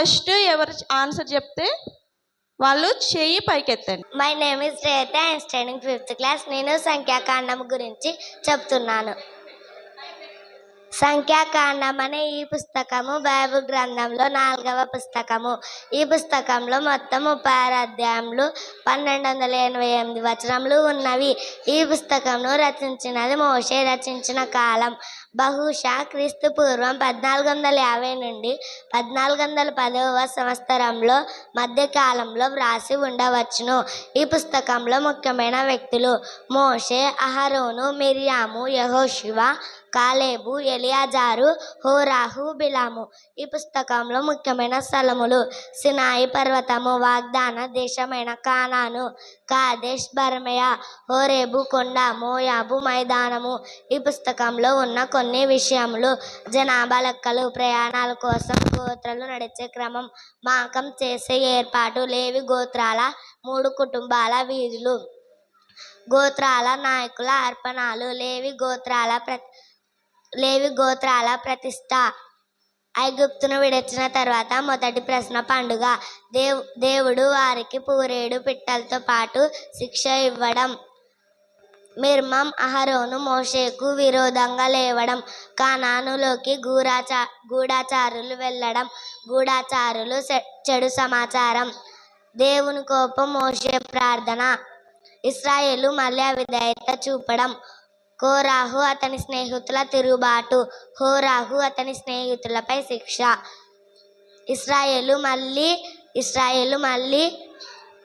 First ఎవరు answer చెప్తే వాళ్ళు చెయ్యి పైకెత్తండి. My name is Reta I studying fifth class నేను సంఖ్యాకాండం గురించి చెప్తున్నాను. సంఖ్యాకాండం అనే ఈ పుస్తకము బైబిల్ గ్రంథంలో నాలుగవ పుస్తకము. ఈ పుస్తకంలో మొత్తం ముప్పై ఆరు అధ్యాయములు పన్నెండు వందల ఎనభై ఎనిమిది వచనములు ఉన్నవి. ఈ పుస్తకంను రచించినది మోషే రచించిన కాలం. బహుశా క్రీస్తు పూర్వం పద్నాలుగు వందల యాభై నుండి పద్నాలుగు వందల పదవ సంవత్సరంలో మధ్యకాలంలో వ్రాసి ఉండవచ్చును. ఈ పుస్తకంలో ముఖ్యమైన వ్యక్తులు మోషే అహరోను మిరియాము యహోశివ కాలేబు ఎలియాజారు హోరాహు బిలాము. ఈ పుస్తకంలో ముఖ్యమైన స్థలములు సినాయి పర్వతము వాగ్దాన దేశమైన కానాను కాదేశ్ బర్మయ హోరేబు కొండ మోయాబు మైదానము. ఈ పుస్తకంలో ఉన్న కొన్ని కొన్ని విషయములు జనాభా లెక్కలు ప్రయాణాల కోసం గోత్రాలు నడిచే క్రమం మాకం చేసే ఏర్పాటు లేవి గోత్రాల మూడు కుటుంబాల వీధులు గోత్రాల నాయకుల అర్పణాలు లేవి గోత్రాల ప్ర లేవి గోత్రాల ప్రతిష్ట. ఐగుప్తును విడిచిన తర్వాత మొదటి ప్రశ్న పండుగ. దేవు దేవుడు వారికి పూరేడు పిట్టలతో పాటు శిక్ష ఇవ్వడం. మిర్మం అహరోను మోషేకు విరోధంగా లేవడం కానానులోకి గూఢాచా గూఢాచారులు వెళ్ళడం గూఢాచారులు చె- చెడు సమాచారం దేవుని కోపం మోషే ప్రార్థన ఇస్రాయేలు మళ్ళీ విధేయత చూపడం కోరాహు అతని స్నేహితుల తిరుగుబాటు హోరాహు అతని స్నేహితులపై శిక్ష. ఇస్రాయేలు మళ్ళీ ఇస్రాయేలు మళ్ళీ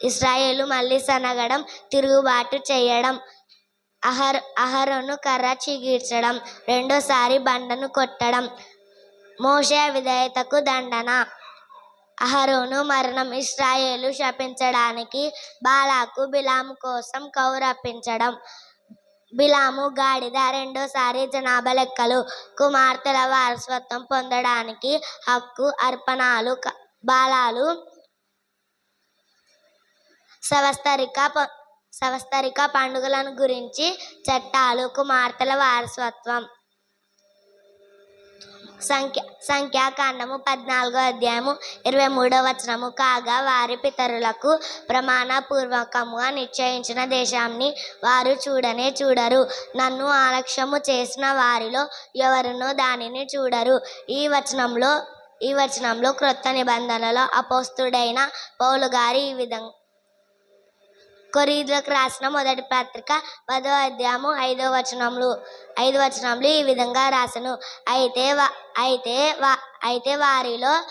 ఇస్రాయేలు మళ్ళీ సనగడం తిరుగుబాటు చేయడం అహర్ అహరోను కర్ర చిగిర్చడం రెండోసారి బండను కొట్టడం. మోషే విధేయతకు దండన. అహరోను మరణం ఇస్రాయేలు శపించడానికి బాలాకు బిలాము కోసం కౌరప్పించడం బిలాము గాడిద రెండోసారి జనాభా లెక్కలు కుమార్తెల వారసత్వం పొందడానికి హక్కు అర్పణాలు బాలాలు సవస్తరిక సంవత్సరిక పండుగలను గురించి చట్టాలు కుమార్తెల వారసత్వం. సంఖ్య సంఖ్యాకాండము పద్నాలుగో అధ్యాయము ఇరవై మూడో వచనము. కాగా వారి పితరులకు ప్రమాణపూర్వకముగా నిశ్చయించిన దేశాన్ని వారు చూడనే చూడరు. నన్ను ఆలక్ష్యము చేసిన వారిలో ఎవరునో దానిని చూడరు. ఈ వచనంలో ఈ వచనంలో క్రొత్త నిబంధనలో అపోస్తుడైన పౌలు గారి ఈ విధంగా కొరీదులకు రాసిన మొదటి పత్రిక పదో అధ్యాయము ఐదో వచనములు. ఐదు వచనములు ఈ విధంగా రాసను. అయితే వా- అయితే వా అయితే వారిలో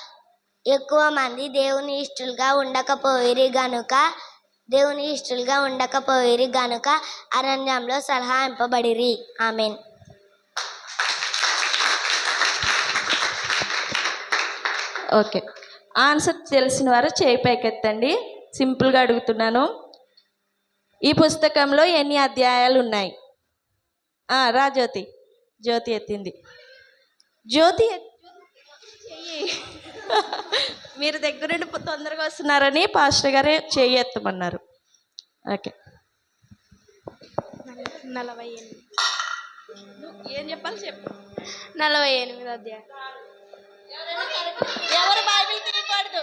ఎక్కువ మంది దేవుని ఇష్టలుగా ఉండకపోయిరి గనుక దేవుని ఇష్టలుగా ఉండకపోయిరి గనుక అరణ్యంలో సలహా ఇంపబడిరి. ఆమెన్. ఓకే. ఆన్సర్ తెలిసిన వారు చేయి పైకెత్తండి. సింపుల్గా అడుగుతున్నాను. ఈ పుస్తకంలో ఎన్ని అధ్యాయాలు ఉన్నాయి రా జ్యోతి. జ్యోతి ఎత్తింది. జ్యోతి మీరు దగ్గరుండి తొందరగా వస్తున్నారని పాస్టర్ గారే చెయ్యి ఎత్తమన్నారు. ఓకే. నలభై ఎనిమిది. ఏం చెప్పాలి చెప్పు. నలభై ఎనిమిది అధ్యాయం. ఎవరు బైబిల్ తీయకూడదు?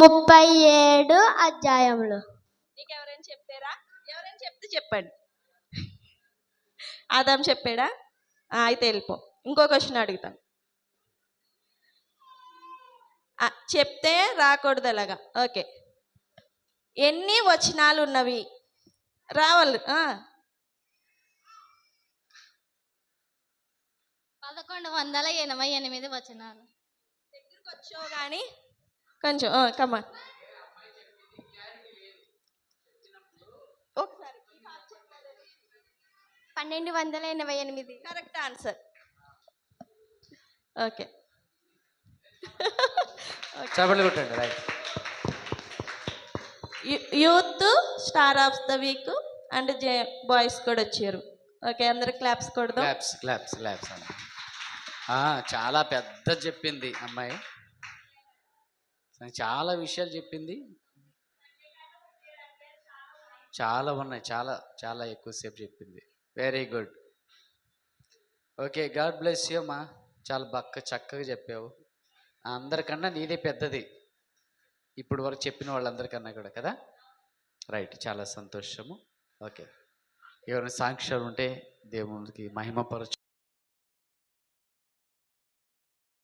ముప్పై ఏడు అధ్యాయములు నీకు ఎవరైనా చెప్పారా? ఎవరైనా చెప్తే చెప్పండి. ఆదాం చెప్పాడా? అయితే వెళ్ళిపో. ఇంకో క్వశ్చన్ అడుగుతాను. ఆ, చెప్తే రాకూడదు అలాగా ఓకే. ఎన్ని వచనాలు ఉన్నవి రావాలి. ఆ, పదకొండు వందల ఎనభై ఎనిమిది వచనాలు. దగ్గరికి వచ్చావు కానీ కొంచెం కమ్మా ఒకసారి పన్నెండు వందల ఎనభై ఎనిమిది. కరెక్ట్ ఆన్సర్ ఓకే చప్పట్లు కొట్టండి right youth star of the week and J boys కూడా వచ్చారు. ఓకే అందరు క్లాప్స్ కొడదాం. క్లాప్స్ క్లాప్స్ క్లాప్స్ చాలా పెద్ద చెప్పింది అమ్మాయి. చాలా విషయాలు చెప్పింది. చాలా ఉన్నాయి. చాలా చాలా ఎక్కువసేపు చెప్పింది. Very good okay god bless you అమ్మా. చాలా బక్క చక్కగా చెప్పావు. అందరికన్నా నీదే పెద్దది. ఇప్పుడు వరకు చెప్పిన వాళ్ళందరికన్నా కూడా కదా? రైట్ చాలా సంతోషము. ఓకే ఎవరైనా సాక్ష్యాలు ఉంటే దేవునికి మహిమపరచు